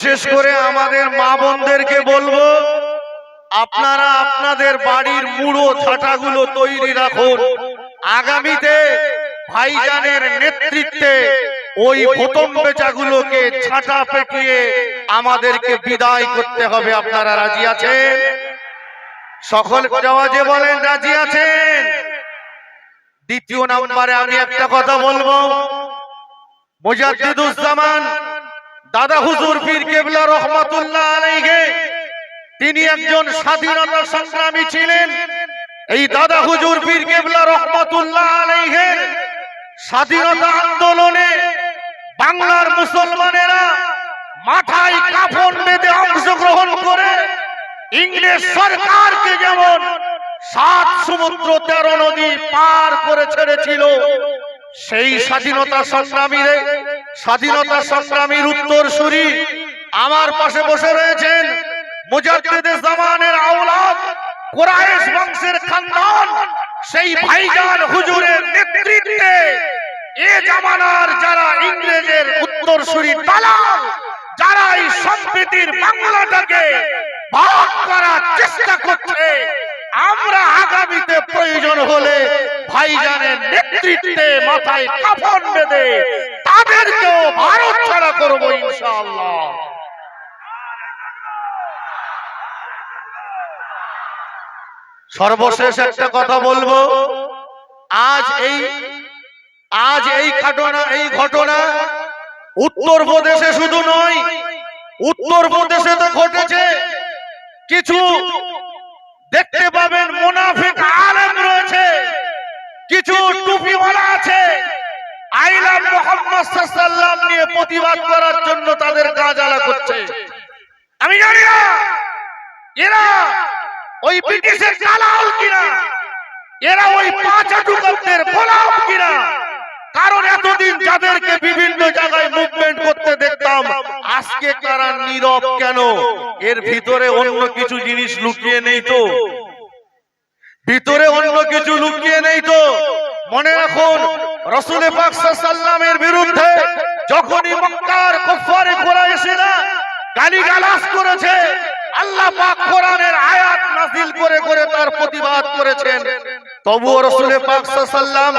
বিশেষ করে আমাদের মা বোনদেরকে বলব, আপনারা আপনাদের বাড়ির মুড়ো ছাটাগুলো তৈরি রাখুন। আগামীতে ভাইজানের নেতৃত্বে ওই প্রথম বেচাগুলোকে ছাটা পেটিয়ে আমাদেরকে বিদায় করতে হবে। আপনারা রাজি আছেন? সকল জওয়াজে বলেন, রাজি আছেন? দ্বিতীয় নম্বরে আমি একটা কথা বলব। মুজাদ্দিদুজ্জামান দাদা হুজুর পীর কেবলা রহমাতুল্লাহ আলাইহি, তিনি একজন স্বাধীনতা সংগ্রামী ছিলেন। এই দাদা হুজুর পীর কেবলা রহমাতুল্লাহ আলাইহি, স্বাধীনতা আন্দোলনে বাংলার মুসলমানেরা মাথায় কাফন বেঁধে অংশগ্রহণ করে ইংরেজ সরকারকে যেমন সাত সমুদ্র তেরো নদী পার করে ছেড়েছিল সেই স্বাধীনতা সংগ্রামীরে স্বাধীনতা সংগ্রামীর উত্তর সুরি আমার পাশে বসে রয়েছেন মুজাদ্দিদে জামানের আওলাদ কুরাইশ বংশের খানদান সেই ভাইজান হুজুরের নেতৃত্বে এ জামানার যারা ইংরেজের উত্তর সুরি দালাল যারা এই সম্প্রীতির বাংলাটাকে ভাগ করার চেষ্টা করছে আমরা আগামীতে প্রয়োজন হলে ভাইজানের নেতৃত্বে মাথায় কাফন বেঁধে তাদেরকেও ভারত ছাড়া করব ইনশাআল্লাহ। সর্বশেষ একটা কথা বলব। আজ এই আজ এই ঘটনা এই ঘটনা উত্তরপ্রদেশে শুধু নয় উত্তরপ্রদেশে তো ঘটেছে। কিছু দেখতে পাবেন মুনাফিক আলেম রয়েছে কিছু টুপিওয়ালা আছে। আইলাম মোহাম্মদ সাল্লাম নিয়ে প্রতিবাদ করার জন্য তাদের গা জ্বালা করছে। আমি জানি না, এরা ওই ব্রিটিশের দালাল কিনা? এরা ওই পাঁচ আটুকদের গোলাম কিনা? কারণ এতদিন যাদেরকে বিভিন্ন জায়গায় মুভমেন্ট করতে দেখতাম, আজকে তারা নীরব কেন? এর ভিতরে অন্য কিছু জিনিস লুকিয়ে নেই তো। ভিতরে অন্য কিছু লুকিয়ে নেই তো। মনে রাখুন, রসুল সাল্লামের বিরুদ্ধে যখনই মক্কার কুফারে করেছে, আল্লাহ পাক কোরআনের আয়াত নাযিল করে করে তার প্রতিবাদ করেছেন। তবুও রসুল পাক সাল্লাম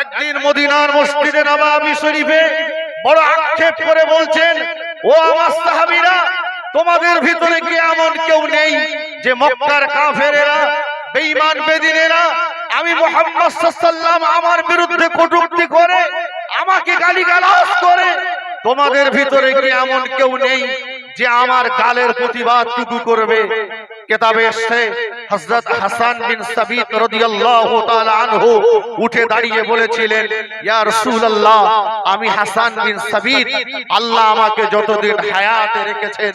একদিন মদিনার মসজিদে নবাবী শরীফে বড় আক্ষেপ করে বলছেন, ও আমার তোমাদের ভিতরে কি এমন কেউ নেই যে মক্কার কাফেরেরা, বেঈমান বেদিনেরা মোহাম্মদ সাল্লাম আমার বিরুদ্ধে কটুক্তি করে, আমাকে গালিগালাজ করে। তোমাদের ভিতরে কি এমন কেউ নেই যে আমার গালের প্রতিবাদ টুকু করবে, কেতাবে এসছে, হযরত হাসান বিন সাবিত রাদিয়াল্লাহু তাআলা আনহু উঠে দাঁড়িয়ে বলেছিলেন, ইয়া রাসূলুল্লাহ, আমি হাসান বিন সাবিত, আল্লাহ আমাকে যতদিন হায়াতে রেখেছেন,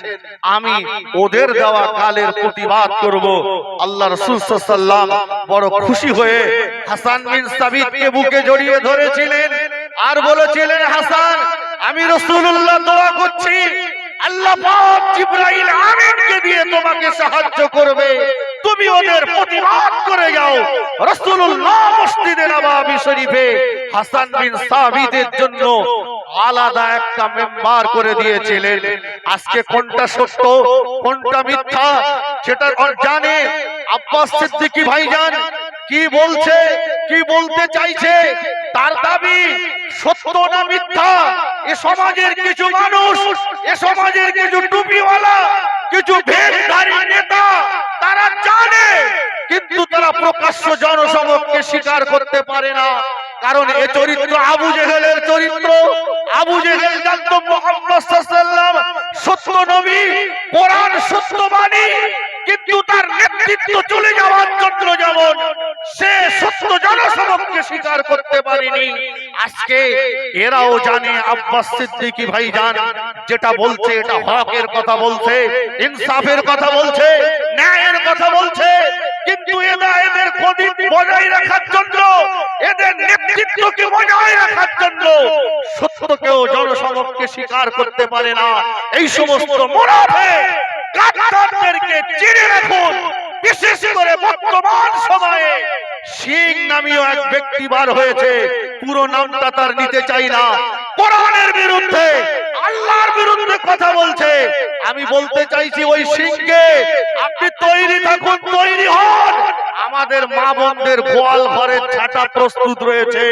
আমি ওদের দেওয়া গালের প্রতিবাদ করব। আল্লাহ রাসূল সাল্লাল্লাহু বড় খুশি হয়ে হাসান বিন সাবিতকে বুকে জড়িয়ে ধরেছিলেন আর বলেছিলেন, হাসান, আমি রাসূলুল্লাহ দোয়া করছি সাহায্য করবে। তুমি ওদের করে যাও। রাসূলুল্লাহ মসজিদে নববী শরীফে হাসান বিন জন্য আলাদা একটা মেম্বার করে দিয়েছিলেন। আজকে কোনটা সত্য, কোনটা মিথ্যা সেটা জানে আব্বাস সিদ্দিকী ভাইজান কি বলছে, কি বলতে চাইছে? তার দাবি, সত্য না মিথ্যা? এ সমাজের কিছু মানুষ, এ সমাজের কিছু টুপিওয়ালা, কিছু ভেদধারী নেতা, তারা জানে, কিন্তু তারা প্রকাশ্য জনসমক্ষে স্বীকার করতে পারে না। কারণ এ চরিত্র আবু জেহেলের চরিত্র। আবু জেহেল জানত মোহাম্মদ সত্য নবী, কোরআন সত্য বাণী কিন্তু তার নেতৃত্ব চলে যাওয়ার জন্য যেমন সে সত্য জনসমক্ষে স্বীকার করতে পারেনি। আজকে এরাও জানে আব্বাস সিদ্দিকী ভাই জান যেটা বলছে, এটা হকের কথা বলছে, ইনসাফের কথা বলছে, ন্যায়ের কথা বলছে। কিন্তু এরা এদের গদি বজায় রাখার জন্য, এদের নেতৃত্বকে বজায় রাখার জন্য সত্যকেও জনসমক্ষে স্বীকার করতে পারে না। এই সমস্ত মোড়াফে গাদ্দারদেরকে চিনে রাখুন, বিশেষ করে বর্তমান সময়ে। সিং নামীয় এক ব্যক্তি বার হয়েছে। পুরো নামটা তার নিতে চাই না। কোরআনের বিরুদ্ধে, আল্লাহর বিরুদ্ধে কথা বলছে। আমি বলতে চাইছি ওই সিংকে, আপনি তৈরি থাকুন, তৈরি হন। আমাদের মা বোনদের গোয়াল ঘরের ছাটা প্রস্তুত রয়েছে।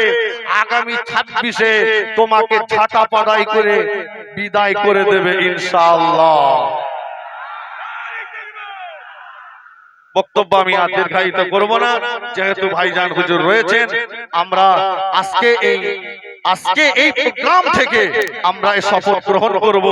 আগামী ছাব্বিশে তোমাকে ছাটা পাদাই করে বিদায় করে দেবে ইনশাআল্লাহ। বক্তব্য আমি আর দীর্ঘায়িত করব না। যেহেতু ভাইজান হুজুর রয়েছেন আমরা আজকে এই আজকে এই প্রোগ্রাম থেকে আমরা এই শপথ গ্রহণ করব।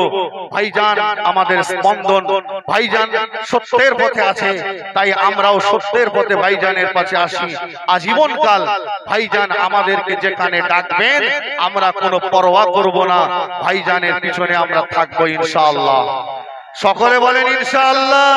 ভাইজান আমাদের স্পন্দন। ভাইজান সত্যের পথে আছে। তাই আমরাও সত্যের পথে ভাইজানের পাশে আসি। আজীবনকাল ভাইজান আমাদেরকে যেখানে ডাকবেন আমরা কোনো পরোয়া করব না। ভাইজানের পিছনে আমরা থাকব ইনশাআল্লাহ। সকলে বলেন ইনশাআল্লাহ।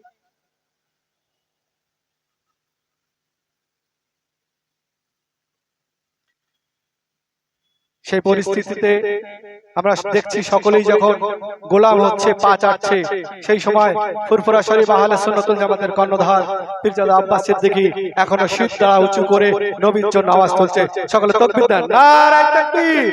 সেই পরিস্থিতিতে আমরা দেখছি সকলেই যখন গোলাম হচ্ছে পা চাচ্ছে সেই সময় ফুরফুরা শরীফ আহলে সুন্নতুল জামাতের কর্ণধার পীরজাদা আব্বাস সিদ্দিকী এখনও শীত দ্বারা উঁচু করে নবীর জন্য আওয়াজ চলছে সকলে তকবির দেন। নারায়ে তাকবীর।